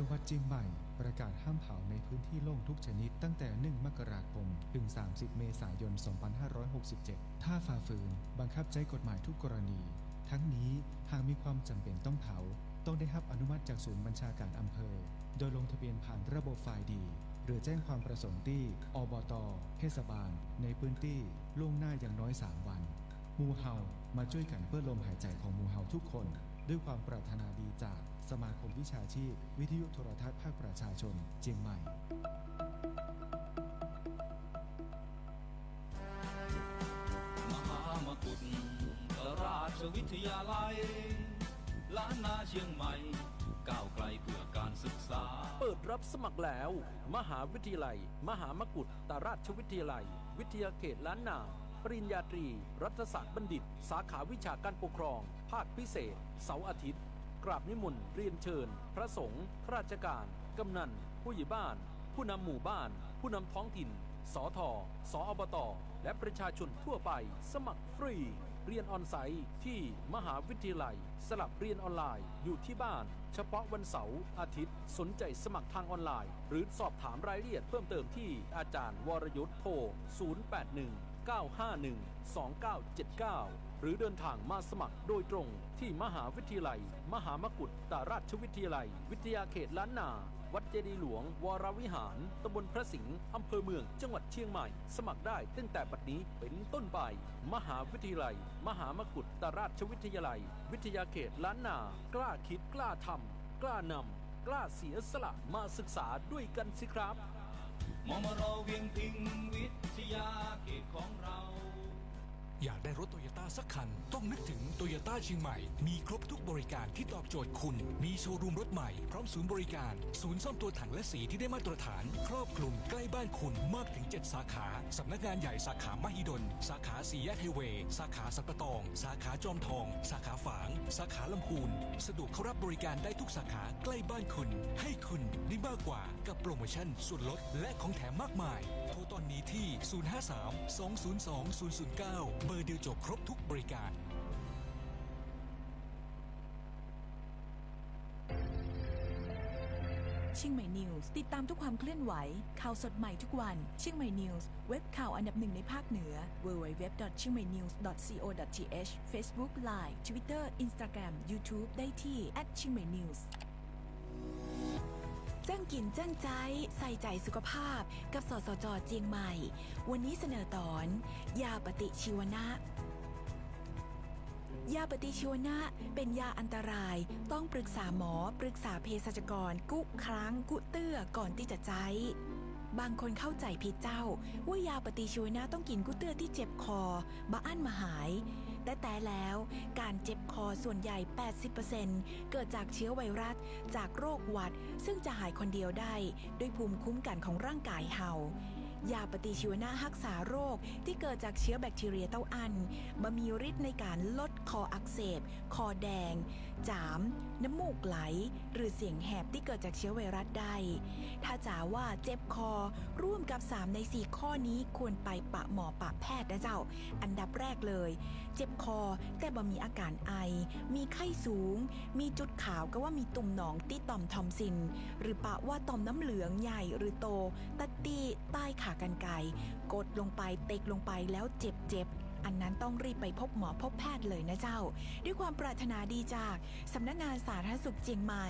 จังหวัดเชียงใหม่ประกาศห้ามเผาในพื้นที่โล่งทุกชนิดตั้งแต่ 1 มกราคม ถึง 30 เมษายน 2567 ถ้าฝ่าฝืน บังคับใช้กฎหมายทุกกรณี ทั้งนี้หากมีความจำเป็นต้องเผา ต้องได้รับอนุมัติจากศูนย์บัญชาการอำเภอ โดยลงทะเบียนผ่านระบบฝ่ายดี หรือแจ้งความประสงค์ที่อบต เทศบาล ในพื้นที่ล่วงหน้าอย่างน้อย 3 วันมูเฮามาช่วยกันเพื่อลมหายใจของมูเฮาทุกคน ด้วยความปรารถนาดีจากสมาคมวิชาชีพ วิทยุโทรทัศน์ภาคประชาชนเชียงใหม่มหามกุฏราชวิทยาลัยล้านนาเชียงใหม่ก้าวไกลเพื่อการศึกษา เปิดรับสมัครแล้ว มหาวิทยาลัย มหามกุฏตราชวิทยาลัย วิทยาเขตล้านนา ริญญาตรี รัฐศาสตร์บัณฑิต สาขาวิชาการปกครอง ภาคพิเศษ เสาร์อาทิตย์ กราบนิมนต์เรียนเชิญ พระสงฆ์ข้าราชการ กำนัน ผู้ใหญ่บ้าน ผู้นำหมู่บ้าน ผู้นำท้องถิ่นสอทอสออบต และประชาชนทั่วไป สมัครฟรี เรียนออนไซต์ที่มหาวิทยาลัย สลับเรียนออนไลน์ อยู่ที่บ้าน เฉพาะวันเสาร์อาทิตย์ สนใจสมัครทางออนไลน์ หรือสอบถามรายละเอียดเพิ่มเติมที่อาจารย์วรยุทธ์โทร 081 951 2979 หรือเดินทางมาสมัครโดยตรงที่มหาวิทยาลัย มหามกุฏตราชวิทยาลัย วิทยาเขตล้านนา วัดเจดีหลวง วรวิหารตำบลพระสิงห์อำเภอเมืองจังหวัดเชียงใหม่ สมัครได้ตั้งแต่บัดนี้เป็นต้นไป มหาวิทยาลัย มหามกุฏตราชวิทยาลัย วิทยาเขตล้านนา กล้าคิดกล้าทำกล้านำกล้าเสียสละมาศึกษาด้วยกันสิครับ มอมารเวียงพิงวิทยาเขตของเรา อยากได้รถโตโยต้าสักคัน ต้องนึกถึงโตโยต้าเชียงใหม่ มีครบทุกบริการที่ตอบโจทย์คุณ มีโชว์รูมรถใหม่ พร้อมศูนย์บริการ ศูนย์ซ่อมตัวถังและสีที่ได้มาตรฐาน ครอบคลุมใกล้บ้านคุณมากถึง 7 สาขา สำนักงานใหญ่สาขามหิดล สาขาสีแยกไฮเวย์ สาขาสันปะตอง สาขาจอมทอง สาขาฝาง สาขาลำพูน สะดวกเข้ารับบริการได้ทุกสาขาใกล้บ้านคุณ ให้คุณได้มากกว่ากับโปรโมชั่นส่วนลดและของแถมมากมาย อนนี้ที่ 053 202 009 เบอร์เดียวจบครบทุกบริการ เชียงใหม่นิวส์ติดตามทุกความเคลื่อนไหว ข่าวสดใหม่ทุกวัน เชียงใหม่นิวส์เว็บข่าวอันดับหนึ่งในภาคเหนือ www.chiangmainews.co.th Facebook Line Twitter Instagram YouTube ได้ที่ @chimainews เชียงใหม่นิวส์จ้างกินจ้างใจใส่ใจสุขภาพกับสสจเจียงใหม่ วันนี้เสนอตอน ยาปฏิชีวนะ ยาปฏิชีวนะเป็นยาอันตรายต้องปรึกษาหมอปรึกษาเภสัชกร กุครั้ง กุเตื้อก่อนที่จะใช้บางคนเข้าใจผิดเจ้า ว่ายาปฏิชีวนะต้องกินกุเตื้อที่เจ็บคอบาอั้นมาหาย แต่แต่แล้ว การเจ็บคอส่วนใหญ่ 80%เกิดจากเชื้อไวรัส จากโรคหวัด ซึ่งจะหายคนเดียวได้ ด้วยภูมิคุ้มกันของร่างกายเฮายาปฏิชีวนะรักษาโรคที่เกิดจากเชื้อแบคทีเรียเต้าอันมามีฤทธิ์ในการลดคออักเสบ คอแดง จาม น้ำมูกไหล หรือเสียงแหบที่เกิดจากเชื้อไวรัสได้ ถ้าจ๋าว่าเจ็บคอร่วมกับ 3 ใน 4 ข้อนี้ควรไปปะหมอปะแพทย์นะเจ้า อันดับแรกเลย เจ็บคอแต่บ่มีอาการไอ มีไข้สูง มีจุดขาวก็ว่ามีตุ่มหนองที่ต่อมทอมซิน หรือปะว่าต่อมน้ำเหลืองใหญ่หรือโตตัดตีใต้ขากันไกรกดลงไปเตกลงไปแล้วเจ็บเจ็บ อันนั้นต้องรีบไปพบหมอพบแพทย์เลยนะเจ้า ด้วยความปรารถนาดีจากสำนักงานสาธารณสุขเจียงใหม่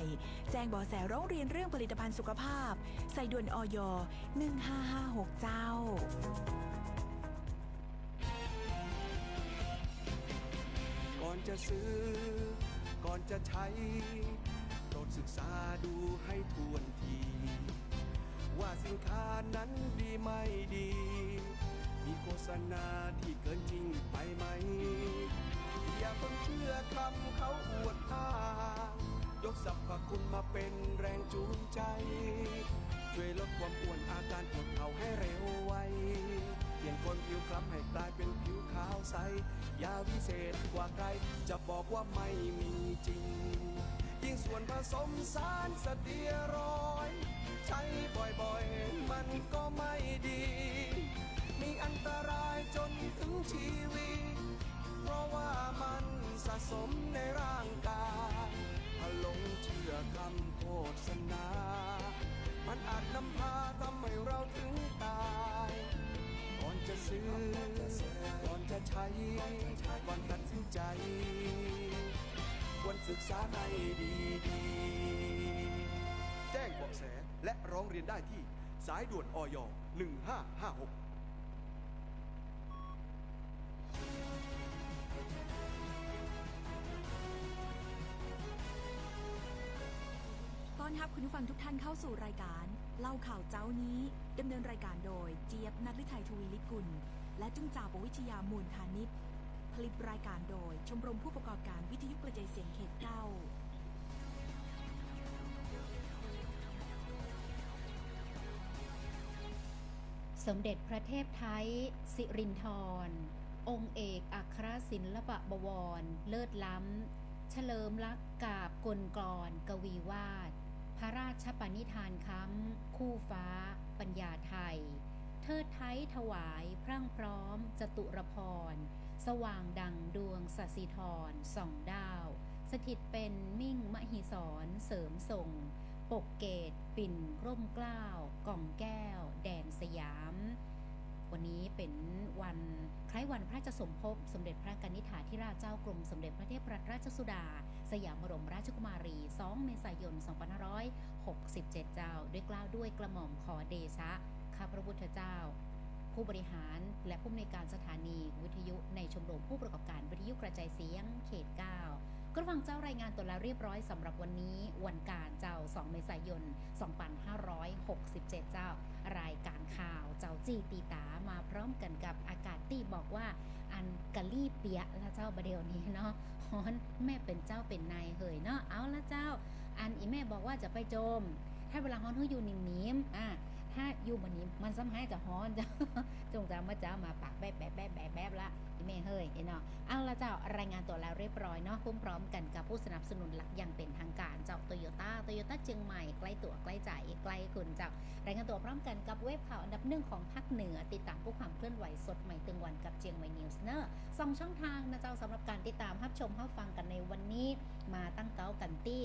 แจ้งบาะแสร้องเรียนเรื่องผลิตภัณฑ์สุขภาพ ใส่ด่วนออย1556 เจ้าก่อนจะซื้อ ก่อนจะใช้ โปรดศึกษาดูให้ทวนที ว่าสินค้านั้นดีไม่ดี มีโฆษณาที่เกินจริงไปไหม อย่าเพิ่งเชื่อคำเขาอวดอ้างยกสรรพคุณมาเป็นแรงจูงใจ ช่วยลดความอ้วนอาการปวดเข่าให้เร็วไวเปลี่ยนคนผิวคล้ำให้กลายเป็นผิวขาวใส ยาวิเศษกว่าใคร จะบอกว่าไม่มีจริง ยิ่งส่วนผสมสารสเตียรอย ใช้บ่อยๆ มันก็ไม่ ชีวิเพราะว่ามันสะสมในร่างกายถ้าหลงเชื่อคำโฆษณา มันอาจนำพาทำให้เราถึงตายก่อนจะซื้อก่อนจะใช้ก่อนตัดสินใจควรศึกษาให้ดีๆ แจ้งเบาะแสและร้องเรียนได้ที่สายด่วนอย 1556 อนรับคุณผู้ฟังทุกท่านเข้าสู่รายการ เล่าข่าวเจ้านี้ดำเนินรายการโดยเจี๊ยบนัทฤทัยทวีลิกุล และจุ้งจ่าปวิทยามูลพานิชผลิตรายการโดยชมรมผู้ประกอบการวิทยุกระจายเสียงเขตเก้าสมเด็จพระเทพไทย สิรินธรองค์เอกอัครศิลปบวร เลิศล้ำ เฉลิมลักษ์กาบกลกร กวีวาด พระราชปณิธานค้ำคู่ฟ้า ปัญญาไทย เทิดไทยถวาย พรั่งพร้อม จตุรพร สว่างดังดวงสสิธรส่องดาว สถิตเป็นมิ่งมหิสรเสริมส่งปกเกต ปิ่นร่มกล้าว กล่องแก้ว แดนสยาม วันนี้เป็นวันคล้ายวันพระราชสมภพสมเด็จพระกนิษฐาธิราชเจ้ากรมสมเด็จพระเทพรัตนราชสุดา สยามบรมราชกุมารี 2 เมษายน 2567 เจ้า ด้วยกล้าวด้วยกระหม่อมขอเดชะข้าพระพุทธเจ้า ผู้บริหารและผู้อำนวยการสถานีวิทยุในชมรมผู้ประกอบการวิทยุกระจายเสียงเขต9 ฟังเจ้ารายงานตัวแล้วเรียบร้อยสำหรับวันนี้วันการเจ้า 2 เมษายน 2567 เจ้า รายการข่าวเจ้าจีตีตามาพร้อมกันกับอากาศที่บอกว่าอันกะลี่เปียละเจ้าประเดี๋ยวนี้เนาะฮอนแม่เป็นเจ้าเป็นนายเหยเนาะเอาละเจ้า อันอีแม่บอกว่าจะไปโจม ถ้าเวลาฮอนเขาอยู่นิ่มๆอะ ถ้าอยู่บันนี้มันซ้ำให้จะฮอนเจ้าจงจะมาเจ้ามาปากแป๊บแป๊บแป๊บแป๊บแป๊บละอีแม่เฮ้ยไอ้เนาะเอาละเจ้ารายงานตัวแล้วเรียบร้อยเนาะพร้อมกันกับผู้สนับสนุนหลักอย่างเป็นทางการเจ้าโตโยต้าโตโยต้าเชียงใหม่ใกล้ตัวใกล้ใจใกล้คุณเจ้ารายงานตัวพร้อมกันกับเว็บข่าวอันดับหนึ่งของภาคเหนือ ติดตามผู้ความเคลื่อนไหวสดใหม่ตึงวันกับเจียงใหม่นิวส์เนอร์สองช่องทางนะเจ้าสำหรับการติดตามรับชมรับฟังกันในวันนี้ มาตั้งเก้ากันตี้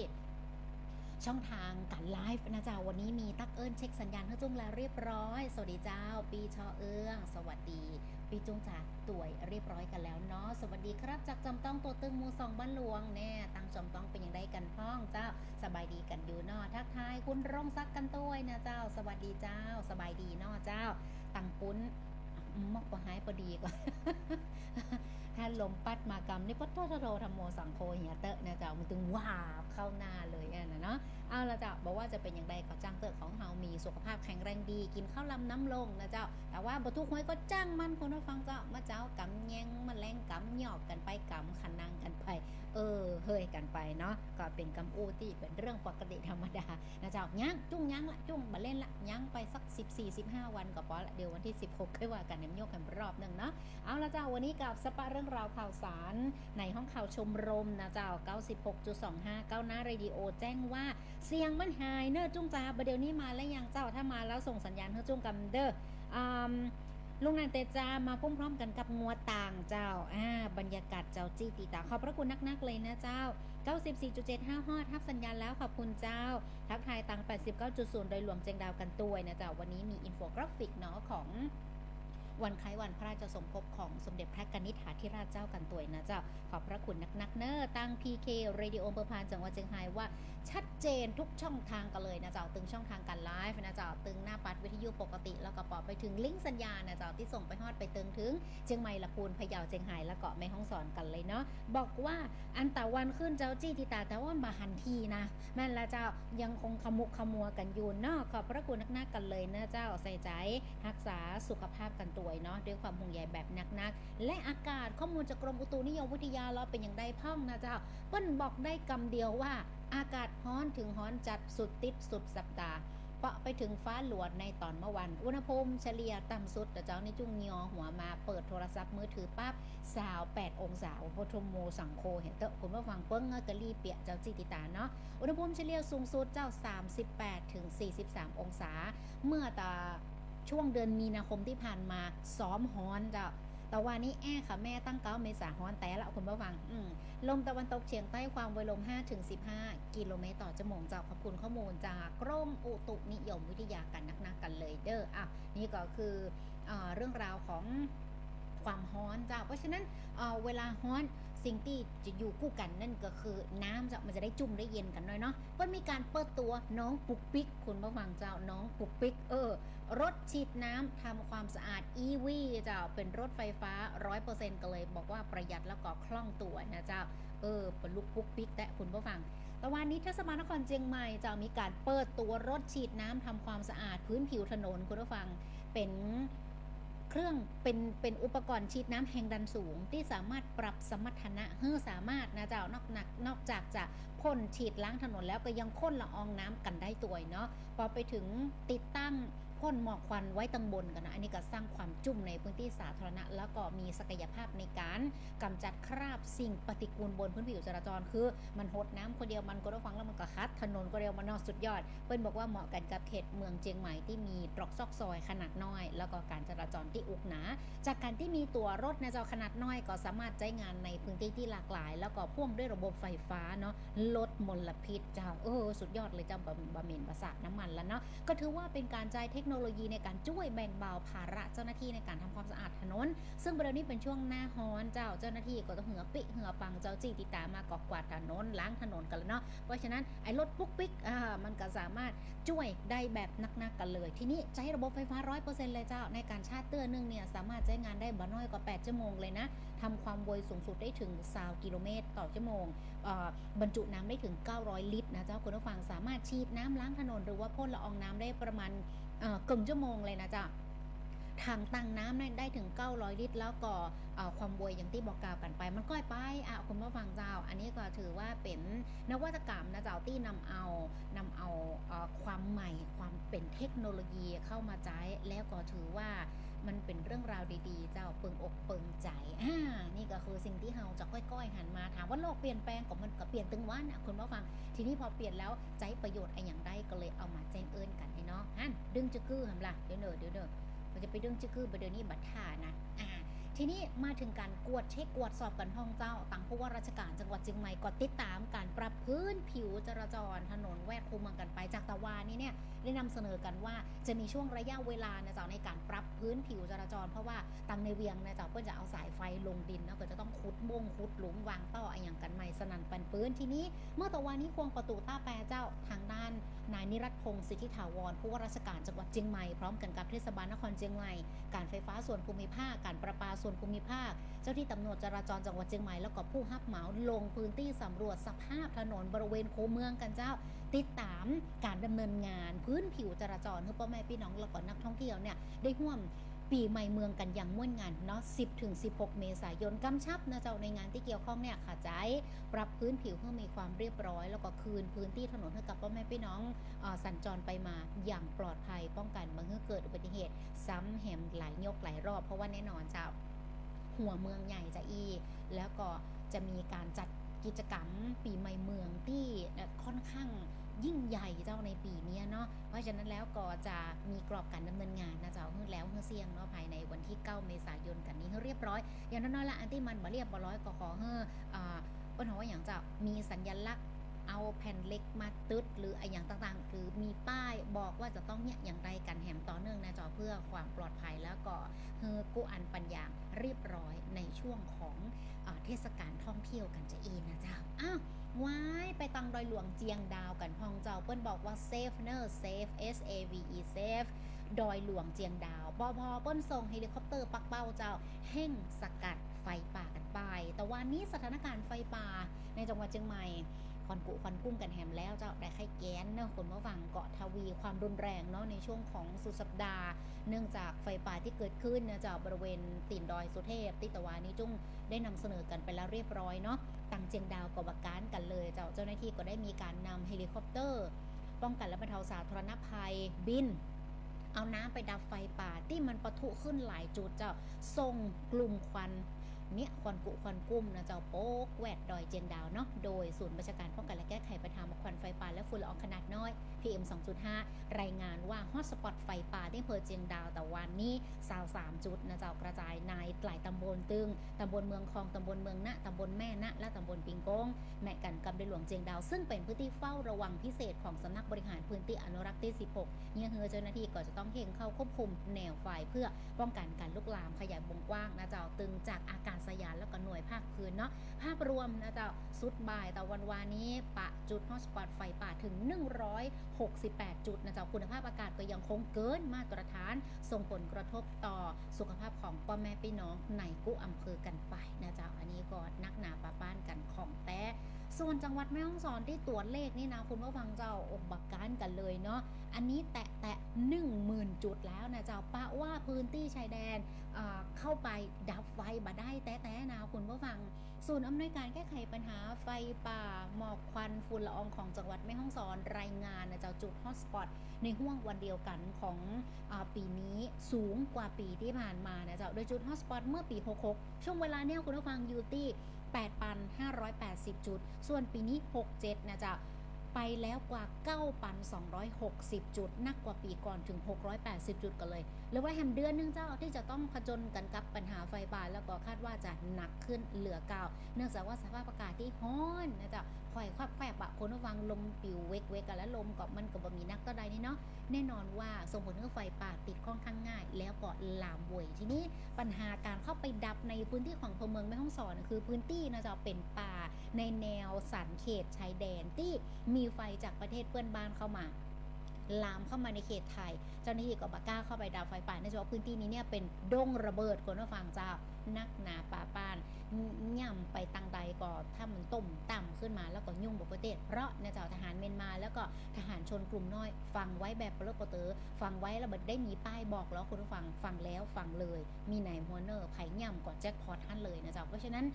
ช่องทางการไลฟ์นะเจ้าวันนี้มีตักเอิญเช็คสัญญาณให้จุ้งแล้วเรียบร้อย สวัสดีเจ้า ปีชอเอื้องสวัสดี ปีจุ้งจาต่วยเรียบร้อยกันแล้วเนาะสวัสดีครับจากจำต้องตัวตึงมูสองบ้านหลวงแน่ตั้งจำต้องเป็นย่างไรกันพ้องเจ้าสบายดีกันอยู่เนาะทักทายคุณร่องซักกันตัวยนะเจ้า สวัสดีเจ้า สบายดีเนาะเจ้า ตังปุ้นมอกปะหายพอดีก่อน ถ้าลมปัดมากรรมนี่ปัดโทโรธรรมโมสังโฆเฮียเตอะนะเจ้ามันถึงว้าบเข้าหน้าเลยอะนะเนาะเอาละเจ้าบอกว่าจะเป็นอย่างไรก็จ้างเตอะของเฮามีสุขภาพแข็งแรงดี กินข้าวลำน้ำลงนะเจ้า แต่ว่าบทุกหวยก็จ้างมันคนฟังเจ้ามาเจ้ากำแยงมาแรงกำหยอกกันไปกำขันนางกันไป เออเฮยกันไปเนาะก็เป็นกำอูที่เป็นเรื่องปกติธรรมดานะเจ้ายั้งจุ้งยั้งละจุ้งมาเล่นละยั้งไปสัก 14 15 วันก็พอละเดี๋ยววันที่ 16ค่อยว่ากันในมโยกกันรอบหนึ่งเนาะเอาละเจ้าวันนี้กับสปาเรองราวข่าวสาร ในห้องข่าวชมรมนะเจ้า 96.25 ก้าหน้าเรดิโอแจ้งว่าเสียงมันหายเนอจุ้งจ้าประเดี๋ยวนี้มาแล้วยังเจ้าถ้ามาแล้วส่งสัญญาณให้จุ้งกำเด้ออืมลุงนันเตจามาพร้อมกันกับงัวต่างเจ้า อ่า บรรยากาศเจ้าจีตีตา ขอบพระคุณนักๆเลยนะเจ้า 94.75ฮอดทับสัญญาณแล้วขอบคุณเจ้า ทักทายตัง89.0 โดยหลวงเจงดาวกันตัวนะเจ้า วันนี้มีอินโฟกราฟิกเนาะของ วันคล้ายวันพระราชสมภพของสมเด็จพระกนิษฐาธิราชเจ้ากันตัวยนะเจ้า ขอบพระคุณนักๆเนอตั้ง PK Radio อเภอร์พานจังหวัดเชียงรายว่าชัดเจนทุกช่องทางกันเลยนะเจ้าตึงช่องทางการไลฟ์นะเจ้าตึงหน้าปัดวิทยุปกติ แล้วก็ปอไปถึงลิงก์สัญญาณนะเจ้าที่ส่งไปฮอดไปตึงถึงเชียงใหม่ละปูนพะเยาเชียงรายแล้วก็แม่ห้องสอนกันเลยเนาะบอกว่าอันตะวันขึ้นเจ้าจี้ติตาแต่ว่ามาหันทีนะแม่นละเจ้ายังคงขมุกขมัวกันอยู่เนาะขอบพระคุณนักๆกันเลยนะเจ้าใส่ใจรักษาสุขภาพกันตัวยเนาะด้วยความห่วงใยแบบนักๆ และอากาศข้อมูลจากกรมอุตุนิยมวิทยาเราเป็นอย่างใดพ่องนะเจ้าเปิ้นบอกได้คำเดียวว่า อากาศร้อนถึงร้อนจัดสุดติดสุดสัปดาห์เปาะไปถึงฟ้าหลวดในตอนเมื่อวัน อุณหภูมิเฉลี่ยต่ำสุดแต่เจ้านี่จุ้งยอหัวมาเปิดโทรศัพท์มือถือปั๊บสาว 8 องศาปทมโมสังโค เห็นเตอะคุณผู้ฟังเปิ้งเงกะลีเปียเจ้าจิติตาเนาะ อุณหภูมิเฉลี่ยสูงสุดเจ้า 38 ถึง 43 องศา เมื่อตา ช่วงเดือนมีนาคมที่ผ่านมาซ้อมฮ้อนจ้าแต่วันนี้แอ้ค่ะแม่ตั้งเก้าเมษาฮ้อนแต่ละคุณผู้ฟังลมตะวันตกเฉียงใต้ความไวลม 5-15 กิโลเมตรต่อชั่วโมงจากขอบคุณข้อมูลจากกรมอุตุนิยมวิทยากันนักๆกันเลยเด้ออะนี่ก็คืออเรื่องราวของความฮ้อนจ้าเพราะฉะนั้นเเวลาฮ้อน สิ่งที่จะอยู่คู่กันนั่นก็คือน้ำจะมันจะได้จุ่มได้เย็นกันหน่อยเนาะเพิ่นมีการเปิดตัวน้องปุกปิกคุณผู้ฟังเจ้าน้องปุกปิกเออ รถฉีดน้ำทำความสะอาด EV เจ้าเป็นรถไฟฟ้า 100%ก็เลยบอกว่าประหยัดแล้วก็คล่องตัวนะเจ้าเออเป็นลูกปุกปิกแต่คุณผู้ฟังแต่วันนี้เทศบาลนครเชียงใหม่จะมีการเปิดตัวรถฉีดน้ำทำความสะอาดพื้นผิวถนนคุณผู้ฟังเป็น เครื่องเป็นเป็นอุปกรณ์ฉีดน้ำแรงดันสูง ที่สามารถปรับสมรรถนะให้สามารถนะเจ้านอกหนักนอกจากจะพ่นฉีดล้างถนนแล้วก็ยังพ่นละอองน้ำกันได้ตัวเนาะพอไปถึงติดตั้ง พ่นหมอกควันไว้ตังบนกันนะอันนี้ก็สร้างความจุ่มในพื้นที่สาธารณะ แล้วก็มีศักยภาพในการกำจัดคราบสิ่งปฏิกูลบนพื้นผิวจราจรคือ มันหดน้ำคนเดียวมันก็ต้องฟังแล้วมันก็คัด ถนนก็เดียวมันนอกสุดยอด เปิ้นบอกว่าเหมาะกันกับเขตเมืองเชียงใหม่ที่มีตรอกซอกซอยขนาดน้อย แล้วก็การจราจรที่อุกหนา จากการที่มีตัวรถในจ้าขนาดน้อยก็สามารถใช้งานในพื้นที่ที่หลากหลาย แล้วก็พ่วงด้วยระบบไฟฟ้าเนาะลดมลพิษเจ้าเออสุดยอดเลยเจ้าบะเหม็นประสาทน้ำมันแล้วเนาะก็ถือว่าเป็นการใช้เทคโนโนโลยีในการช่วยแบ่งเบาภาระเจ้าหน้าที่ในการทำความสะอาดถนน ซึ่งประเด็นนี้เป็นช่วงหน้าฮ้อนเจ้าเจ้าหน้าที่ก็ต้องเหือปิเหือปังเจ้าจีติตามากอกวาดถนนล้างถนนกันแล้วเนาะเพราะฉะนั้นไอ้รถปุ๊กปิ๊กอ่ามันก็สามารถช่วยได้แบบนักๆกันเลย ทีนี้ใช้ระบบไฟฟ้า 100%เลยเจ้าในการชาร์จเตือนหนึงเนี่ยสามารถใช้งานได้บ่น้อยกว่า 8 ชั่วโมงเลยนะทำความไวสูงสุดได้ถึง20กิโลเมตรต่อชั่วโมงบรรจุน้ำได้ถึง 900 ลิตรนะเจ้าคุณผู้ฟังสามารถฉีดน้ำล้างถนนหรือว่าพ่นละอองน้ำได้ประมาณ เอ่อกึ่งชั่วโมงเลยนะจ้าถังตั้งน้ำได้ถึง 900 ลิตร แล้วก็ความบวยอย่างที่บอกกล่าวกันไป มันก้อยไปอะคุณผู้ฟังเจ้า อันนี้ก็ถือว่าเป็นนวัตกรรมนะเจ้าที่นำเอานำเอาเอ่อความใหม่ความเป็นเทคโนโลยีเข้ามาใช้แล้วก็ถือว่ามันเป็นเรื่องราวดีๆ เจ้าเปิงอกเปิงใจอ่านี่ก็คือสิ่งที่เราจะค่อยๆ หันมาถามว่าโลกเปลี่ยนแปลงของมันก็เปลี่ยนตึงวันอะคุณผู้ฟังทีนี้พอเปลี่ยนแล้วใจประโยชน์อะไรอย่างใดก็เลยเอามาแจ้งเอิญ ดึงจะกือหำล่ะเดี๋ยวเนอะเดี๋ยวเนอะเราจะไปเรื่องชื่อคือประเดี๋ยวนี้บัตรท่านะอ่า ทีนี้มาถึงการกวดเช็คกวดสอบกันห้องเจ้าต่างผู้ว่าราชการจังหวัดเชียงใหม่ก็ติดตามการปรับพื้นผิวจราจรถนนแวกคูเมืองกันไป จากตะวันนี้เนี่ยได้นำเสนอกันว่าจะมีช่วงระยะเวลานะเจ้าในการปรับพื้นผิวจราจร เพราะว่าตังในเวียงนะเจ้าเพื่อจะเอาสายไฟลงดินแล้วก็จะต้องขุดม่งขุดหลุมวางต่ออะไรอย่างกันใหม่สนั่นปันปื้นทีนี้ เมื่อตะวันนี้ควงประตูต้าแปรเจ้าทางด้าน นายนิรัตพงศ์สิทธิถาวรผู้ว่าราชการจังหวัดเชียงใหม่พร้อมกันกับเทศบาลนครเชียงใหม่การไฟฟ้าส่วนภูมิภาคการประปาส่วนภูมิภาค เจ้าที่ตำรวจจราจรจังหวัดเชียงใหม่แล้วก็ผู้รับเหมาลงพื้นที่สำรวจสภาพถนนบริเวณโคเมืองกันเจ้า ติดตามการดำเนินงานพื้นผิวจราจรให้พ่อแม่พี่น้องแล้วก็นักท่องเที่ยวเนี่ยได้ร่วมปีใหม่เมืองกันอย่างม่วนงานเนาะ 10ถึง16 เมษายนกำชับนะเจ้าในงานที่เกี่ยวข้องเนี่ยค่ะใจ ปรับพื้นผิวให้มีความเรียบร้อย แล้วก็คืนพื้นที่ถนนให้กับพ่อแม่พี่น้องอสัญจรไปมาอย่างปลอดภัยป้องกันไม่ให้เกิดอุบัติเหตุ ซ้ำแหมหลายยกหลายรอบเพราะว่าแน่นอนเจ้า หัวเมืองใหญ่จะอี แล้วก็จะมีการจัดกิจกรรมปีใหม่เมืองที่ค่อนข้างยิ่งใหญ่เจ้าในปีนี้เนาะ เพราะฉะนั้นแล้วก็จะมีกรอบการดำเนินงานนะเจ้าเฮือแล้วเฮือเสี่ยงเนาะภายในวันที่ 9 เมษายนกันนี้ให้เรียบร้อย อย่างน้อยๆละอันที่มันบ่เรียบร้อยก็ขอเฮืออ่าเปิ้นบอว่าอย่างจะมีสัญลักษณ์ เอาแผ่นเล็กมาตึดหรืออะไรอย่างต่างๆหรือมีป้ายบอกว่าจะต้องเนี่ยอย่างไรกันแหมต่อเนื่องนะจอเพื่อความปลอดภัยแล้วก็เฮอกูอันปัญญาเรียบร้อยในช่วงของอเทศกาลท่องเที่ยวกันจะอีนะจ้าอ้าวว้ายไปตังดอยหลวงเจียงดาวกันพองเจ้าเปิ้นบอกว่า safe เนอร์ safe S A V E safe ดอยหลวงเจียงดาวบอพอเปิ้นส่งเฮลิคอปเตอร์ปักเป้าเจ้าแห่งสกัดไฟป่ากันไป แต่วันนี้สถานการณ์ไฟป่าในจังหวัดเชียงใหม่ ควันกุควันกุ้มกันแหมแล้วเจ้าได้ไข้แก๊นเนอะคนเมื่อฟังเกาะทวีความรุนแรงเนาะในช่วงของสุดสัปดาห์ เนื่องจากไฟป่าที่เกิดขึ้นนะเจ้าบริเวณตีนดอยสุเทพติตวานี้จุ้งได้นำเสนอกันไปแล้วเรียบร้อยเนาะตังเจียงดาวกับการกันเลย เจ้าเจ้าหน้าที่ก็ได้มีการนำเฮลิคอปเตอร์ ป้องกันและบรรเทาสาธารณภัยบินเอาน้ำไปดับไฟป่าที่มันปะทุขึ้นหลายจุดเจ้าส่งกลุ่มควัน เนี่ยควันกุควันกุ้มนะเจ้าโป๊กแวดดอยเจียงดาวเนาะโดยศูนย์บัญชาการป้องกันและแก้ไขปัญหาหมอกควันไฟป่าและฝุ่นละอองขนาดน้อย PM 2.5 รายงานว่าฮอตสปอตไฟป่าที่อำเภอเจียงดาวแต่วันนี้23จุดนะเจ้ากระจายในหลายตำบลตึงตำบลเมืองคลองตำบลเมืองนะตำบลแม่นะและตำบลปิงกงแม่กันกับในหลวงเจียงดาว ซึ่งเป็นพื้นที่เฝ้าระวังพิเศษของสำนักบริหารพื้นที่อนุรักษ์ที่ 16 เนี่ยเฮือเจ้าหน้าที่ก็จะต้องเพ่งเข้าควบคุมแนวไฟเพื่อป้องกันการลุกลามขยายวงกว้างนะเจ้าตึงจากอากาศยานแล้วก็หน่วยภาคพื้นเนาะภาพรวมนะเจ้าสุดบ่ายแต่วันวานี้ปะจุดฮอสปอตไฟป่าถึง 168 จุดนะเจ้าคุณภาพอากาศก็ยังคงเกินมาตรฐาน ส่งผลกระทบต่อสุขภาพของพ่อแม่พี่น้องในกู้อำเภอกันไปนะเจ้าอันนี้ก็นักหนาปะป้านกันของแต้ ส่วนจังหวัดแม่ฮ่องสอนที่ตัวเลขนี่นะคุณผู้ฟังเจ้าอกบักการกันเลยเนาะอันนี้แตะแตะหนึ่งหมื่นจุดแล้วนะเจ้าปะว่าพื้นที่ชายแดนเข้าไปดับไฟมาได้แต้ๆนะคุณผู้ฟังศูนย์อำนวยการแก้ไขปัญหาไฟป่าหมอกควันฝุ่นละอองของจังหวัดแม่ฮ่องสอนรายงานนะเจ้าจุดฮอตสปอตในห่วงวันเดียวกันของอปีนี้สูงกว่าปีที่ผ่านมานะเจ้าโดยจุดฮอตสปอตเมื่อปี 66 ช่วงเวลาเนี่ยคุณผู้ฟังอยู่ที่ 8,580 จุด ส่วนปีนี้ 67 นะจ๊ะไปแล้วกว่า 9,260 จุด นักกว่าปีก่อนถึง 680 จุดกันเลย หรือว่าแฮมเดือนนึงเจ้าที่จะต้องผจญกันกับปัญหาไฟป่าแล้วก็คาดว่าจะหนักขึ้นเหลือเก่า เนื่องจากว่าสภาพอากาศที่ร้อนนะจ๊ะ คอยควับแฝบอะคนระวังลมปิวเวกเวกกันแล้วลมก็มันก็บ่มีนักก็ได้นี่เนาะแน่นอนว่าส่งผลให้ไฟป่าติดค่อนข้างง่าย แล้วก็ลามเวยทีนี้ปัญหาการเข้าไปดับในพื้นที่ของอำเมืองแม่ฮ่องสอน คือพื้นที่นะจ้าเป็นป่าในแนวสันเขตชายแดนที่มีไฟจากประเทศเพื่อนบ้านเข้ามาลามเข้ามาในเขตไทย เจ้าหน้าที่ก็บากล้าเข้าไปดับไฟป่าเนื่องจากว่าพื้นที่นี้เนี่ยเป็นดงระเบิดคนว่าฟังเจ้านักหนาป่าปานย่ำไปตังใดก็ถ้ามันต้มต่ำขึ้นมาแล้วก็ยุ่งบกเตศเพราะเนี่ยเจ้าทหารเมียนมา แล้วก็ทหารชนกลุ่มน้อย ฟังไว้แบบเปรอะเปรอฟังไว้แล้วบัดได้มีป้ายบอกแล้วคุณผู้ฟังฟังแล้วฟังเลย มีนายหัวเนอร์ไผ่ย่ำก่อนแจ็คพอตท่านเลยนะเจ้าเพราะฉะนั้น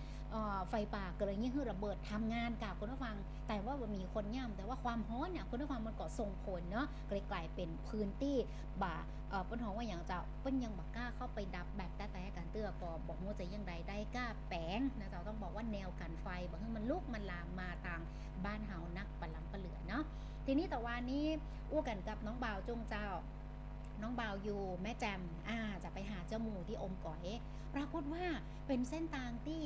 ไฟป่าเกิดอะไรยิ่งขึ้นระเบิดทำงานกับคุณผู้ฟัง แต่ว่ามันมีคนย่ำแต่ว่าความฮ้อนเนี่ยคุณผู้ฟังมันก็ส่งผลเนาะกลายเป็นพื้นที่บ่าเออเปิ้นฮ้องว่าอย่างเจ้าเปิ้นยังบักกล้าเข้าไปดับแบบแต่แต่กันเตื้อก็บอกว่าจะยังใดได้กล้าแปลงนะเจ้าต้องบอกว่าแนวกันไฟบอกให้มันลุกมันลามมาทางบ้านเฮานักปะลํปะเหลือเนาะทีนี้แต่ว่านี้อู้กันกับน้องบ่าวจงเจ้าน้องบ่าวอยู่แม่แจมอ่าจะไปหาเจ้าหมูที่อมก๋อย ปรากฏว่าเป็นเส้นทางที่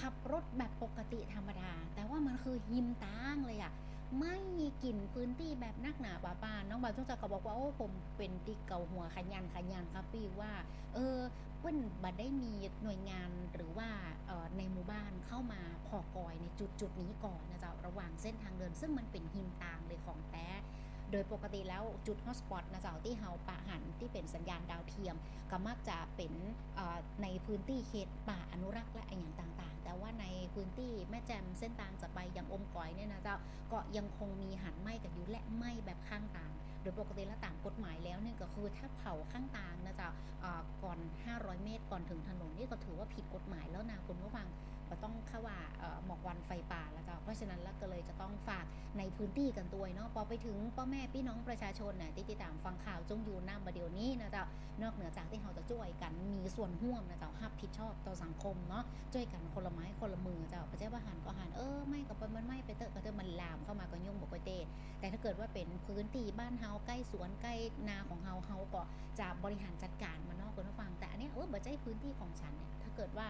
ขับรถแบบปกติธรรมดา แต่ว่ามันคือหิมตางเลยอะไม่มีกลิ่นพื้นที่แบบนักหนาป่าปานน้องบ่าวจงจะก็บอกว่าโอ้ผมเป็นติ๊กเกาหัวขยันขยันครับพี่ว่า เออ ปิ้นบัดได้มีหน่วยงานหรือว่าในหมู่บ้านเข้ามาพอกอยในจุดจุดนี้ก่อนนะจ๊ะระหว่างเส้นทางเดิน ซึ่งมันเป็นหิมตางเลยของแท้โดยปกติแล้วจุดฮอสปอตนะเจ้าที่เฮาปะหันที่เป็นสัญญาณดาวเทียม ก็มักจะเป็นในพื้นที่เขตป่าอนุรักษ์และอย่างต่างๆ แต่ว่าในพื้นที่แม่แจ่มเส้นทางจะไปยังอมก๋อยเนี่ยนะเจ้าก็ยังคงมีหันไหม้กันอยู่และไหม้แบบข้างทาง โดยปกติแล้วตามกฎหมายแล้วเนี่ยก็คือถ้าเผาข้างทางนะจ๊ะก่อน 500 เมตรก่อนถึงถนนนี่ก็ถือว่าผิดกฎหมายแล้วนะคุณผู้ฟัง ก็ต้องเข้าว่าหมอกวันไฟป่าแล้วเจ้าเพราะฉะนั้นแล้วก็เลยจะต้องฝากในพื้นที่กันตัวเนาะพอไปถึงพ่อแม่พี่น้องประชาชนเนี่ยที่ติดตามฟังข่าวจงอยู่น้ำบเดียวนี้นะเจ้านอกเหนือจากที่เราจะช่วยกันมีส่วนร่วมนะเจ้ารับผิดชอบต่อสังคมเนาะช่วยกันคนละไม้คนละมือเจ้าพระเจ้าประหารก็หันเออไม่กับมันไม่ไปเตอะก็เตอะมันลามเข้ามาก็ยุ่งบกเตแต่ถ้าเกิดว่าเป็นพื้นที่บ้านเฮาใกล้สวนใกล้นาของเฮาเฮาก็จะบริหารจัดการมันเนาะคุณผู้ฟัง แต่อันนี้เออบ่ใช่พื้นที่ของฉันเนี่ยถ้าเกิดว่า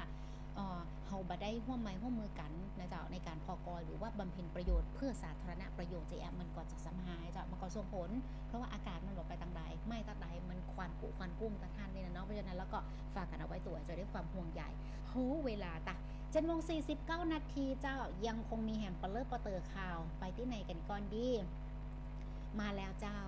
เอ่อเฮาบ่ได้ร่วมไม้ร่วมมือกันนะเจ้าในการพอกอหรือว่าบำเพ็ญประโยชน์เพื่อสาธารณประโยชน์จะแอมมันก็จะสำหายเจ้ามันก็ส่งผล เพราะว่าอากาศมันบอกไปทางใดไม่ตาใดมันควันกุควันกุ้มตะท่านนี่นะเนาะเพราะฉะนั้นแล้วก็ฝากกันเอาไว้ตัวจะได้ความห่วงใยโหเวลาตะเจ็ดโมงสี่สิบเก้านาทีเจ้ายังคงมีแหมปลเลอร์ปะเตอร์ข่าว ไปที่ไหนกันก่อนดี มาแล้วเจ้า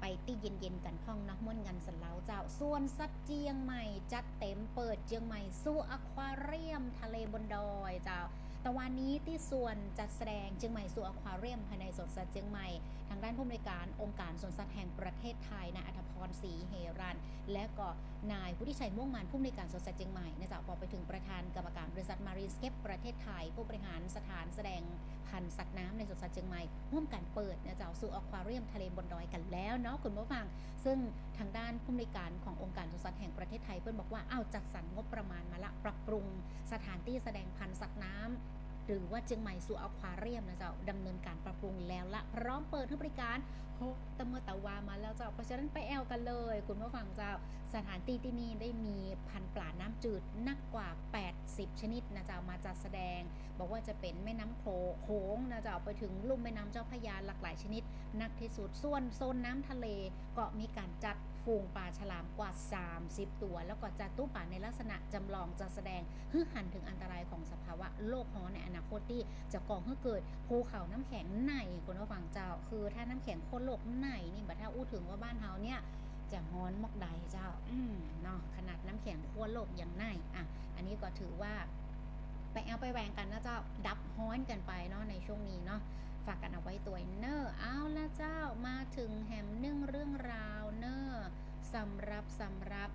ไปตีเย็นๆกันข้องนักม่วนกันสันเล้าเจ้า ส่วนสัตเจียงใหม่จัดเต็มเปิดเจียงใหม่สู้อควาเรียมทะเลบนดอยเจ้า แต่วันนี้ที่ส่วนจัดแสดงเชียงใหม่สู่อควาเรียมภายในสวนสัตว์เชียงใหม่ ทางด้านผู้อำนวยการองค์การสวนสัตว์แห่งประเทศไทยนายอัธพรศรีเฮรัน และก็นายพุทธิชัยม่วงมันผู้อำนวยการสวนสัตว์เชียงใหม่นะจ๊ะพอไปถึงประธานกรรมการบริษัทมารีนสเคปประเทศไทย ผู้บริหารสถานแสดงพันธุ์สัตว์น้ำในสวนสัตว์เชียงใหม่ร่วมกันเปิดนะจ๊ะสู่อควาเรียมทะเลบนดอยกันแล้วเนาะคุณผู้ฟัง ซึ่ง ทางด้านผู้อำนวยการขององค์การสวนสัตว์แห่งประเทศไทยเพื่อนบอกว่าอ้าวจัดสรรงบประมาณมาละปรับปรุงสถานที่แสดงพันธุ์สัตว์น้ำ หรือว่าเชียงใหม่สู่อควาเรียมนะเจ้าดำเนินการปรับปรุงแล้วละพร้อมเปิดให้บริการโฮตะเมื่อตะวามาแล้วเจ้าเพราะฉะนั้นไปแอลกันเลย คุณผู้ฟังเจ้าสถานที่ที่นี่ได้มีพันปลาน้ำจืดนักกว่า 80 ชนิดนะเจ้ามาจัดแสดง บอกว่าจะเป็นแม่น้ำโขโขงนะเจ้าไปถึงลุ่มแม่น้ำเจ้าพระยาหลากหลายชนิด นักที่สุดส่วนโซนน้ำทะเลก็มีการจัด ฝูงปลาฉลามกว่า 30 ตัว แล้วก็จัดตู้ป่าในลักษณะจำลองจัดแสดงเพื่อหันถึงอันตรายของสภาวะโลกร้อนในอนาคตที่จะก่อให้เกิดภูเขาน้ำแข็งในคุณผู้ฟังเจ้า คือถ้าน้ำแข็งโคตรโลกในนี่บัดถ้าอู้ถึงว่าบ้านเฮาเนี่ยจะฮ้อนมอกใดเจ้า อืมเนาะขนาดน้ำแข็งขั้วโลกยังไงอะ อันนี้ก็ถือว่าไปแอลไปแวงกันนะเจ้าดับฮ้อนกันไปเนาะในช่วงนี้เนาะ ฝากกันเอาไว้ตัวเนอร์เอาละเจ้ามาถึงแหมนึ่งเรื่องราวเนอร์สำรับสำรับ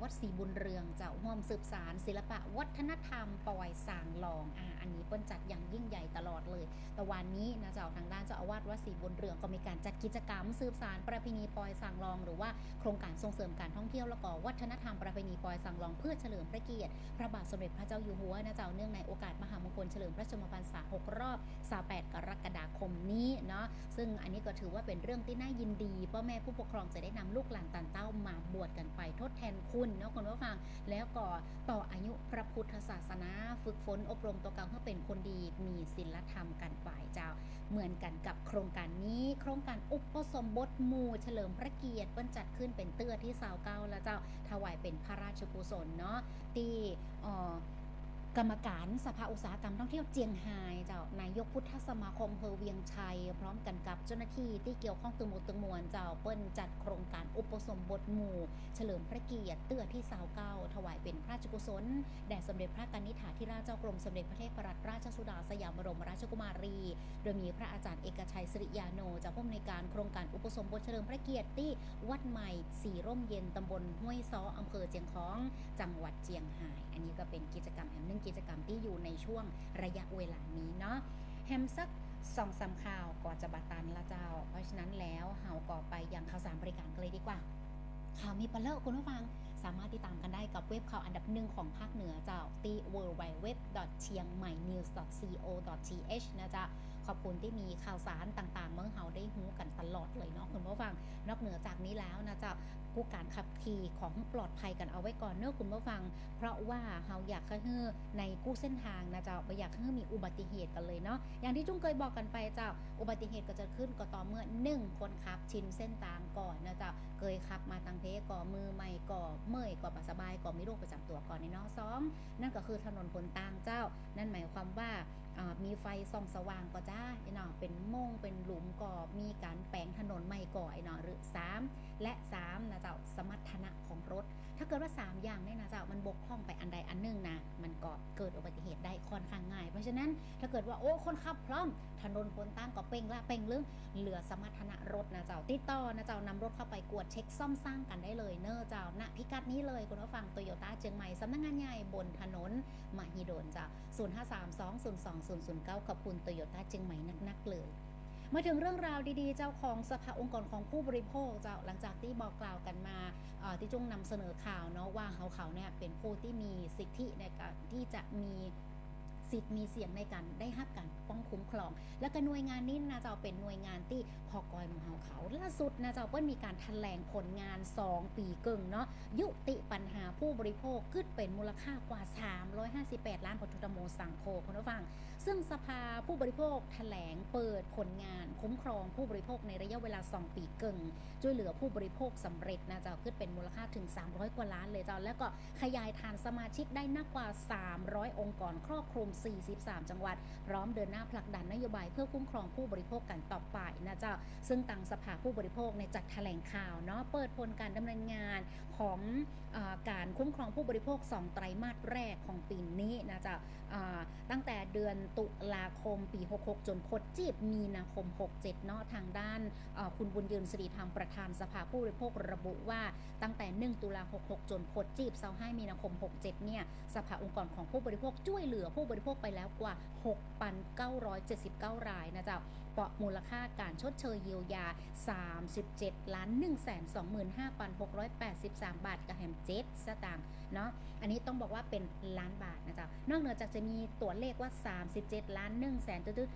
วัดศรีบุญเรืองเจ้าร่วมสืบสารศิลปะวัฒนธรรมปอยสางลองอ่า เปิ้นจัดอย่างยิ่งใหญ่ตลอดเลย แต่วันนี้นะเจ้าทางด้านเจ้าอาวาสวัดศรีบุญเรืองก็มีการจัดกิจกรรมสืบสารประเพณีปอยสางลอง หรือว่าโครงการส่งเสริมการท่องเที่ยวและก็วัฒนธรรมประเพณีปอยสางลองเพื่อเฉลิมพระเกียรติพระบาทสมเด็จพระเจ้าอยู่หัวนะเจ้าเนื่องในโอกาสมหามงคลเฉลิมพระชนมพรรษา6รอบ28กรกฎาคมนี้เนาะซึ่งอันนี้ก็ถือว่าเป็นเรื่องที่น่ายินดีพ่อแม่ผู้ปกครองจะได้นำลูกหลานตันเต้ามาบวชกันไปทดแทนคุณเนาะคุณผู้ฟังแล้วก็ต่ออายุพระพุทธศาสนา ฝึกฝนอบรมตัวกรรมเพื่อเป็นคนดีมีศีลธรรมกันไปเจ้า เหมือนกันกับโครงการนี้ โครงการอุปสมบทหมู่เฉลิมพระเกียรติวันจัดขึ้นเป็นเตื้อที่สาวเก้าแล้วเจ้าถวายเป็นพระราชกุศลเนาะที่อ่อ กรรมการสภาอุตสาหกรรมท่องเที่ยวเจียงไฮ้เจ้านายกพุทธสมาคมเภอเวียงชัย พร้อมกันกับเจ้าหน้าที่ที่เกี่ยวข้องตึงหมดตึงมวลเจ้าเปิ้นจัดโครงการอุปสมบทหมู่ เฉลิมพระเกียรติเตื้อที่สาวเก้าถวายเป็นพระราชกุศลแด่สมเด็จพระกนิษฐาธิราชเจ้ากรมสมเด็จพระเทพรัตนราชสุดาสยามบรมราชกุมารี โดยมีพระอาจารย์เอกชัยสิริยาโนจากผู้อำนวยการโครงการอุปสมบทเฉลิมพระเกียรติที่วัดใหม่สีร่มเย็นตำบลห้วยซ้ออำเภอเจียงของ จังหวัดเจียงไฮ้อันนี้ก็เป็นกิจกรรมแห่งหนึ่งกิจกรรมที่อยู่ในช่วงระยะเวลานี้เนาะแฮมสักสองสามข่าวก่อนจะบัตตันละเจ้า เพราะฉะนั้นแล้วเฮาก็ไปยังข่าวสารบริการกันเลยดีกว่า ข่าวมีปลเลอะคุณผู้ฟัง สามารถติดตามกันได้กับเว็บข่าวอันดับหนึ่งของภาคเหนือเจ้าที่ w w w c h i a n g m a i n e w s c o th นะจ๊ะขอบคุณที่มีข่าวสารต่างๆ เมื่อเฮาได้หูกันตลอดเลยเนาะคุณผู้ฟัง นอกเหนือจากนี้แล้วนะจ๊ะ ผู้การขับขี่ของปลอดภัยกันเอาไว้ก่อนเนอะคุณผู้ฟัง เพราะว่าเฮาอยากให้ในกู้เส้นทางนะเจ้าไม่อยากให้มีอุบัติเหตุกันเลยเนาะอย่างที่จุ้งเคยบอกกันไปเจ้าอุบัติเหตุก็จะขึ้นก็ต่อเมื่อหนึ่งคนขับชินเส้นทางก่อนนะเจ้าเคยขับมาตังเพก่อมือใหม่ก่อเมื่อยก่อปัสสบายก่อมีโรคประจำตัวก่อนในเนาะสองนั่นก็คือถนนผลตางเจ้า นั่นหมายความว่ามีไฟส่องสว่างก็จ้าไอ้เนาะเป็นมงเป็นหลุมก่อมีการแปลงถนนใหม่ก่อไอ้เนาะหรือสามและสามนะเจ้าสมรรถนะของรถ ถ้าเกิดว่า 3 อย่างเนี่ยนะเจ้ามันบกพร่องไปอันใดอันหนึ่งนะมันก็เกิดอุบัติเหตุได้ค่อนข้างง่าย เพราะฉะนั้นถ้าเกิดว่าโอ้คนขับพร้อม ถนนบนตั้งก็เป่งละเป่งเรื่องเหลือสมรรถนะรถนะเจ้าติดต่อนะเจ้านำรถเข้าไปกวดเช็คซ่อมสร้างกันได้เลยเนอะเจ้าณพิกัดนี้เลยคุณผู้ฟังโตโยต้าเชียงใหม่สำนักงานใหญ่บนถนนมหิดลเจ้า0 5 3 2 0 2 0 0 9ขอบคุณโตโยต้าเชียงใหม่นักๆเลย มาถึงเรื่องราวดีๆ เจ้าของสภาองค์กรของผู้บริโภคเจ้าหลังจากที่บอกกล่าวกันมาที่จุ้งนำเสนอข่าวเนาะว่าเขาเขาเนี่ยเป็นผู้ที่มีสิทธิในการที่จะมีสิทธิ์มีเสียงในการได้รับการป้องคุ้มครอง แล้วก็หน่วยงานนี้นะเจ้าเป็นหน่วยงานที่พอกอยของเขาเขาล่าสุดนะเจ้าเปิ้ลมีการแถลงผลงาน 2 ปีเกิงเนาะยุติปัญหาผู้บริโภคขึ้นเป็นมูลค่ากว่า 358 ล้านปทุตโมสังโฆคุณผู้ฟัง ซึ่งสภาผู้บริโภคแถลงเปิดผลงานคุ้มครองผู้บริโภคในระยะเวลา 2 ปีเกิงช่วยเหลือผู้บริโภคสำเร็จนะเจ้าขึ้นเป็นมูลค่าถึง 300 กว่าล้านเลยเจ้าแล้วก็ขยายฐานสมาชิกได้นักกว่า 300 องค์กรครอบคลุม 43 จังหวัด พร้อมเดินหน้าผลักดันนโยบายเพื่อคุ้มครองผู้บริโภคกันต่อไปนะเจ้าซึ่งตังสภาผู้บริโภคในจัดแถลงข่าวเนาะเปิดผลการดำเนินงานของอการคุ้มครองผู้บริโภค 2 ไตรมาสแรกของปีนี้นะเจ้าตั้งแต่เดือนตุลาคมปี 66 จนพดจีบมีนาคม 67 เนาะทางด้านคุณบุญยืนสิริธรรมประธานสภาผู้บริโภคระบุว่าตั้งแต่ 1 ตุลา 66 จนพดจีบ25มีนาคม 67 เนี่ยสภาองค์กรของผู้บริโภคช่วยเหลือผู้บริโภคไปแล้วกว่า 6,979 รายนะจ้าเปาะมูลค่าการชดเชยเยียวยา 37ล้าน125,683 บาทกับแฮมเจ็ดสตางค์เนาะอันนี้ต้องบอกว่าเป็นล้านบาทนะจ๊ะนอกเหนือจากจะมีตัวเลขว่า 37ล้าน1แสนตึ๊ด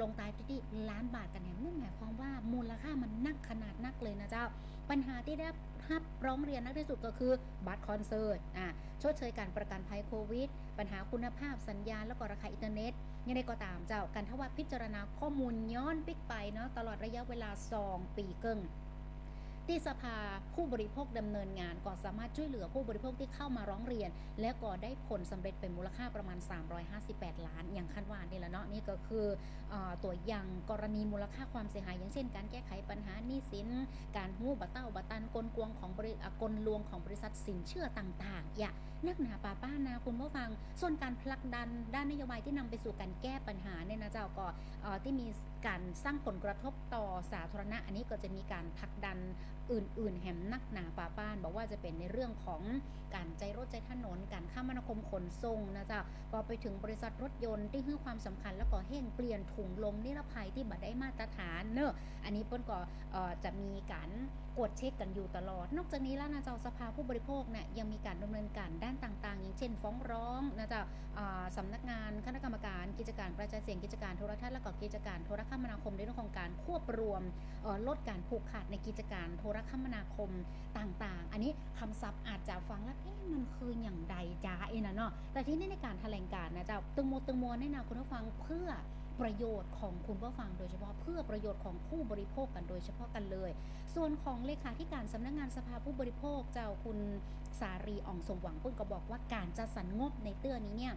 ลงท้ายที่ล้านบาทกันแฮมนั่นหมายความว่ามูลค่ามันนักขนาดนักเลยนะเจ้า ปัญหาที่ได้รับร้องเรียนนักที่สุดก็คือบัตรคอนเสิร์ตอ่าชดเชยการประกันภัยโควิด ปัญหาคุณภาพสัญญาณแล้วก็ราคาอินเทอร์เน็ตยังไงก็ตามเจ้ากันทว่าพิจารณาข้อมูลย้อนปิกไปเนาะตลอดระยะเวลา 2 ปีเกิง ที่สภาผู้บริโภคดำเนินงานก็สามารถช่วยเหลือผู้บริโภคที่เข้ามาร้องเรียน และก็ได้ผลสำเร็จเป็นมูลค่าประมาณ 358 ล้าน อย่างคันวานนี่แหละเนาะนี่ก็คืออตัวอย่างกรณีมูลค่าความเสียหาย อย่างเช่น การแก้ไขปัญหาหนี้สิน การหู้บะเต้าบะตันกลกวงของบริกลลวงของบริษัทสินเชื่อต่างๆอย่านักหนาป่าป้านาคุณผู้ฟัง ส่วนการผลักดันด้านนโยบายที่นำไปสู่การแก้ปัญหาเนี่ยนะเจ้าก็ที่มีการสร้างผลกระทบต่อสาธารณะ อันนี้ก็จะมีการผลักดัน อื่น ๆ แหมนักหนาป่าป้าน บอกว่าจะเป็นในเรื่องของการใจรถใจถนน การข้ามนาคมขนส่งนะจ๊ะพอไปถึงบริษัทรถยนต์ที่ให้ความสำคัญแล้วก็เห่งเปลี่ยนถุงลมนิรภัยที่บัดได้มาตรฐานเนอะอันนี้เปิ้นก่อจะมีการ กวดเช็คกันอยู่ตลอด นอกจากนี้แล้วนะเจ้าสภาผู้บริโภคเนี่ยยังมีการดำเนินการด้านต่างๆ อย่างเช่น ฟ้องร้องนะเจ้าสำนักงานคณะกรรมการกิจการกระจายเสียงกิจการโทรทัศน์และก็กิจการโทรคมนาคมในเรื่องของการควบรวมลดการผูกขาดในกิจการโทรคมนาคมต่างๆ อันนี้คำศัพท์อาจจะฟังแล้วเอ๊ะมันคืออย่างใดจ้าเอ็นะเนาะแต่ที่นี่ในการแถลงการณ์นะเจ้าตึงโมตึงโมแนะนำคุณผู้ฟังเพื่อ ประโยชน์ของคุณผู้ฟังโดยเฉพาะเพื่อประโยชน์ของผู้บริโภคกันโดยเฉพาะกันเลย ส่วนของเลขาธิการสำนักงานสภาผู้บริโภคเจ้าคุณสารีอ่องสมหวังพุ่นก็บอกว่าการจัดสรรงบในเตื้อนี้เนี่ย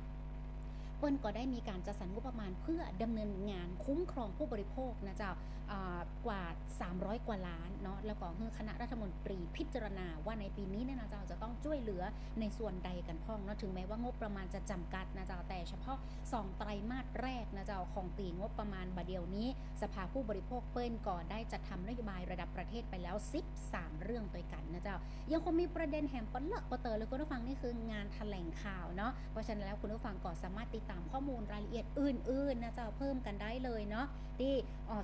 เปิ้นก็ได้มีการจัดสรรงบประมาณเพื่อดำเนินงานคุ้มครองผู้บริโภคนะเจ้าอ่ากว่า 300 กว่าล้านเนาะแล้วก็ให้คณะรัฐมนตรีพิจารณาว่าในปีนี้เนี่ยนะเจ้าจะต้องช่วยเหลือในส่วนใดกันพ้องเนาะถึงแม้ว่างบประมาณจะจำกัดนะเจ้าแต่เฉพาะ 2 ไตรมาสแรกนะเจ้าของปีงบประมาณบาเดียวนี้ สภาผู้บริโภคเปิ้นก่อได้จัดทำนโยบายระดับประเทศไปแล้ว 13 เรื่องด้วยกันนะเจ้ายังคงมีประเด็นแหมปะเลอะปะเตอเลยคุณผู้ฟังนี่คืองานแถลงข่าวเนาะเพราะฉะนั้นแล้วคุณผู้ฟังก็สามารถติดตามข้อมูลรายละเอียดอื่นๆนะเจ้าเพิ่มกันได้เลยเนาะที่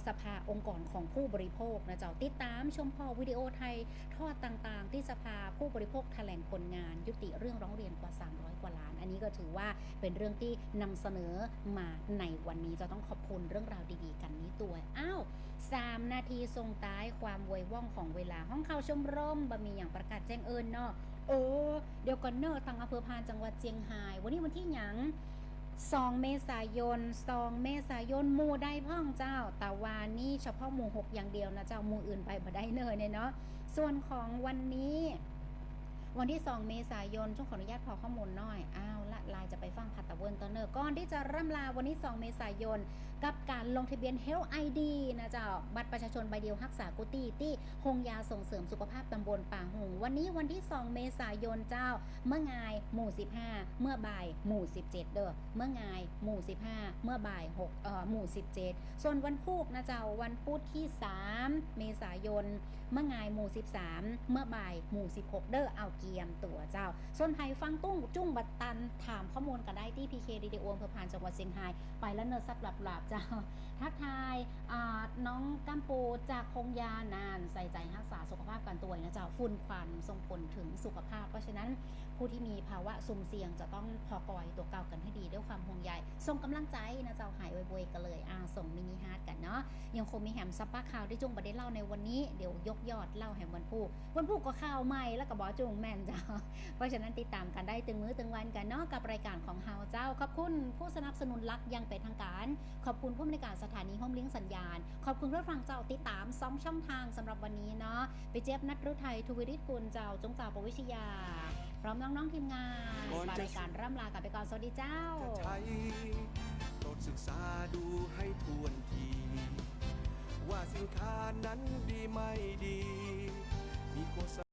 สภาองค์กรของผู้บริโภคนะเจ้าติดตามชมพอวิดีโอไทยทอดต่างๆ ที่สภาผู้บริโภคแถลงผลงาน ยุติเรื่องร้องเรียนกว่า 300 กว่าล้าน อันนี้ก็ถือว่าเป็นเรื่องที่นำเสนอมาในวันนี้จะต้องขอบคุณเรื่องราวดีๆ กันนี้ตัวอ้าวสามนาทีทรงท้ายความวยว่องของเวลาห้องข่าวชมรมบะมีอย่างประกาศแจ้งเอิญเนาะโอ้เดี๋ยวก่อนเนอะทางอำเภอพานจังหวัดเชียงราย วันนี้วันที่หยัง สองเมษายนสองเมษายนมูได้พ่องเจ้า แต่วานี่เฉพาะหมู่6อย่างเดียวนะเจ้าหมู่อื่นไปบ่ได้เนยเนี่ยเนาะส่วนของวันนี้ วันที่ 2 เมษายนช่วงขออนุญาตพอข้อมูลน่อย อ้าวละลายจะไปฟังพัตตะเวิร์นตอนเนอร์ก่อนที่จะร่ำลาวันนี้2เมษายน กับการลงทะเบียน Health ID นะเจ้า บัตรประชาชนใบเดียวรักษากุฏิที่หงยาส่งเสริมสุขภาพตำบลป่าหง วันนี้วันที่ 2 เมษายนเจ้า เมื่องายหมู่ 15 เมื่อบ่ายหมู่ 17 เด้อ เมื่องายหมู่ 15 เมื่อบ่าย6เอ่อหมู่ 17 ส่วนวันพุธนะเจ้าวันพุธที่ 3 เมษายนเมื่อไงหมู่ 13 เมื่อบ่ายหมู่ 16 เด้อเอาเกียมตัวเจ้าส่วนไทยฟังตุ้งจุ้งบัตตันถามข้อมูลกันได้ที่ PK ดีดีโอเพื่อพานจังหวัดเชียงรายไปแล้วเนอร์ซับหลับหลับๆเจ้าทักทายน้องกัมปูจากคงยานานใส่ใจรักษาสุขภาพกันตัวนะเจ้าฝุ่นควันส่งผลถึงสุขภาพ เพราะฉะนั้น ผู้ที่มีภาวะสุ่มเสี่ยงจะต้องพอกอยตัวเก่ากันให้ดีด้วยความห่วงใยส่งกำลังใจนะเจ้าหายไวๆกันเลยอ่าส่งมินิฮาร์ดกันเนาะยังคงมีแหมซับป้าข่าวที่จุงประเด็นเล่าในวันนี้เดี๋ยวยกยอดเล่าแหมวันพูวันพูก็ข่าวใหม่แล้วก็บอจุงแมนเจ้าเพราะฉะนั้นติดตามกันได้ตึงมื้อตึงวันกันเนาะกับรายการของเฮาเจ้าขอบคุณผู้สนับสนุนหลักยังเป็นทางการ ขอบคุณผู้บริการสถานีห้องเลี้ยงสัญญาณ ขอบคุณผู้ฟังเจ้าติดตาม2ช่องทางสำหรับวันนี้เนาะไปเจี๊ยบนัทรุไทยทวิริศกุลเจ้าจงจ้าปวิชยา ร้อมน้อง ๆ ทีมงานก่อนมาจะ รายการร่ำลากันไปก่อน สวัสดีเจ้า จะใช้โปรดศึกษาดูให้ทวนที ว่าสินค้านั้นดีไม่ดี มีโฆษ